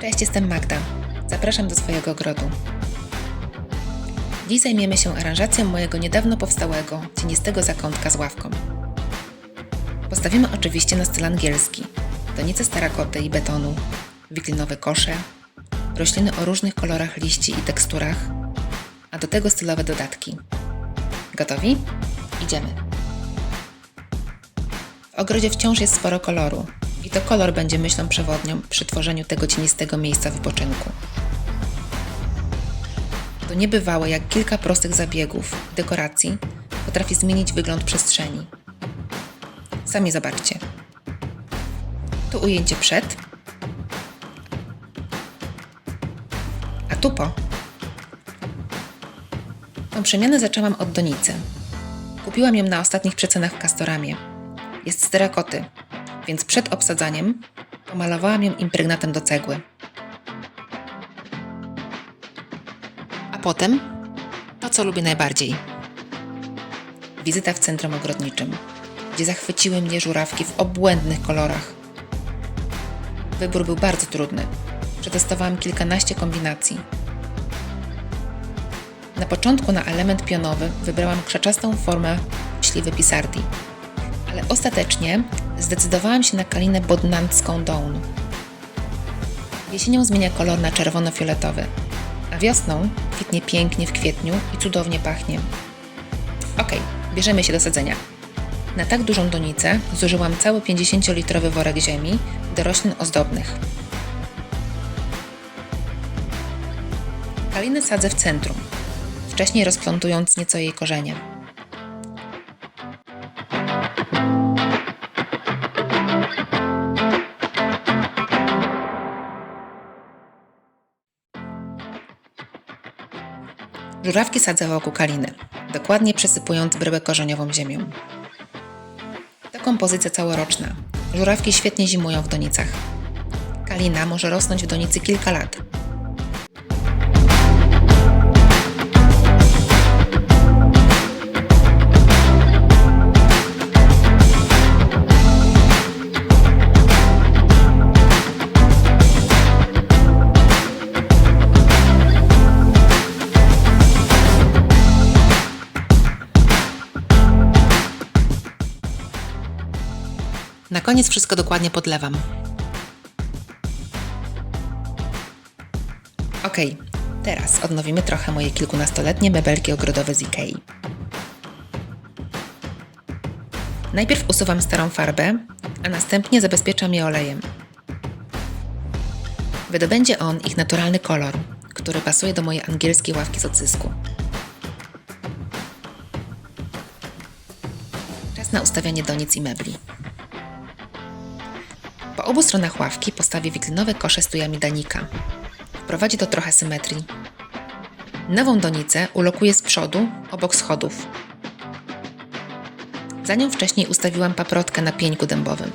Cześć, jestem Magda. Zapraszam do swojego ogrodu. Dziś zajmiemy się aranżacją mojego niedawno powstałego, cienistego zakątka z ławką. Postawimy oczywiście na styl angielski. Donice z i betonu, wiklinowe kosze, rośliny o różnych kolorach liści i teksturach, a do tego stylowe dodatki. Gotowi? Idziemy. W ogrodzie wciąż jest sporo koloru i to kolor będzie myślą przewodnią przy tworzeniu tego cienistego miejsca wypoczynku. To niebywałe, jak kilka prostych zabiegów dekoracji potrafi zmienić wygląd przestrzeni. Sami zobaczcie. Tu ujęcie przed, a tu po. Tą przemianę zaczęłam od donicy. Kupiłam ją na ostatnich przecenach w Castoramie. Jest z terakoty, więc przed obsadzaniem pomalowałam ją impregnatem do cegły. A potem to, co lubię najbardziej. Wizyta w centrum ogrodniczym, gdzie zachwyciły mnie żurawki w obłędnych kolorach. Wybór był bardzo trudny. Przetestowałam kilkanaście kombinacji. Na początku na element pionowy wybrałam krzaczastą formę śliwy pisardi, ale ostatecznie zdecydowałam się na kalinę bodnandzką Dawn. Jesienią zmienia kolor na czerwono-fioletowy, a wiosną kwitnie pięknie w kwietniu i cudownie pachnie. Ok, bierzemy się do sadzenia. Na tak dużą donicę zużyłam cały 50-litrowy worek ziemi do roślin ozdobnych. Kaliny sadzę w centrum, wcześniej rozplątując nieco jej korzenie. Żurawki wokół kaliny, dokładnie przesypując bryłę korzeniową ziemią. To kompozycja całoroczna. Żurawki świetnie zimują w donicach. Kalina może rosnąć w donicy kilka lat. Na koniec wszystko dokładnie podlewam. Ok, teraz odnowimy trochę moje kilkunastoletnie mebelki ogrodowe z Ikei. Najpierw usuwam starą farbę, a następnie zabezpieczam je olejem. Wydobędzie on ich naturalny kolor, który pasuje do mojej angielskiej ławki z odzysku. Czas na ustawianie donic i mebli. Po obu stronach ławki postawię wiklinowe kosze z tujami danika. Wprowadzi to trochę symetrii. Nową donicę ulokuję z przodu, obok schodów. Za nią wcześniej ustawiłam paprotkę na pieńku dębowym.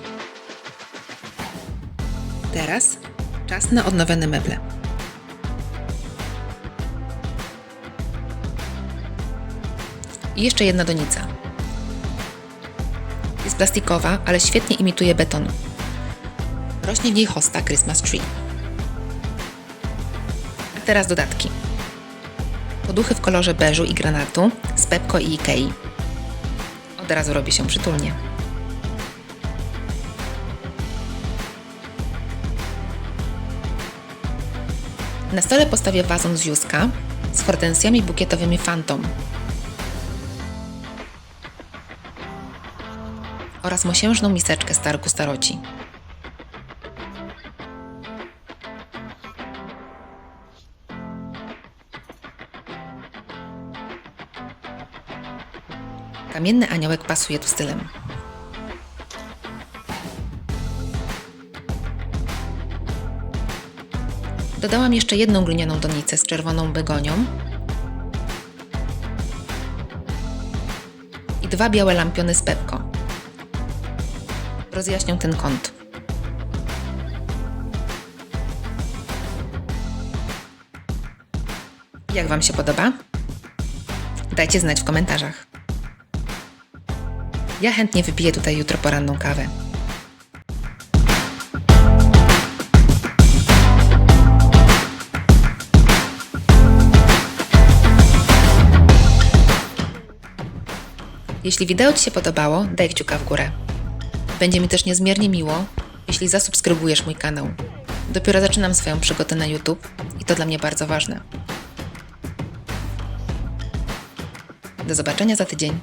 Teraz czas na odnowione meble. I jeszcze jedna donica. Jest plastikowa, ale świetnie imituje beton. Rośnie w hosta Christmas Tree. A teraz dodatki. Poduchy w kolorze beżu i granatu z Pepko i Ikei. Od razu robi się przytulnie. Na stole postawię wazon z Józka z hortensjami bukietowymi Phantom oraz mosiężną miseczkę z targu staroci. Kamienny aniołek pasuje tu stylem. Dodałam jeszcze jedną glinianą donicę z czerwoną begonią i dwa białe lampiony z pepko. Rozjaśnią ten kąt. Jak Wam się podoba? Dajcie znać w komentarzach. Ja chętnie wypiję tutaj jutro poranną kawę. Jeśli wideo Ci się podobało, daj kciuka w górę. Będzie mi też niezmiernie miło, jeśli zasubskrybujesz mój kanał. Dopiero zaczynam swoją przygodę na YouTube i to dla mnie bardzo ważne. Do zobaczenia za tydzień.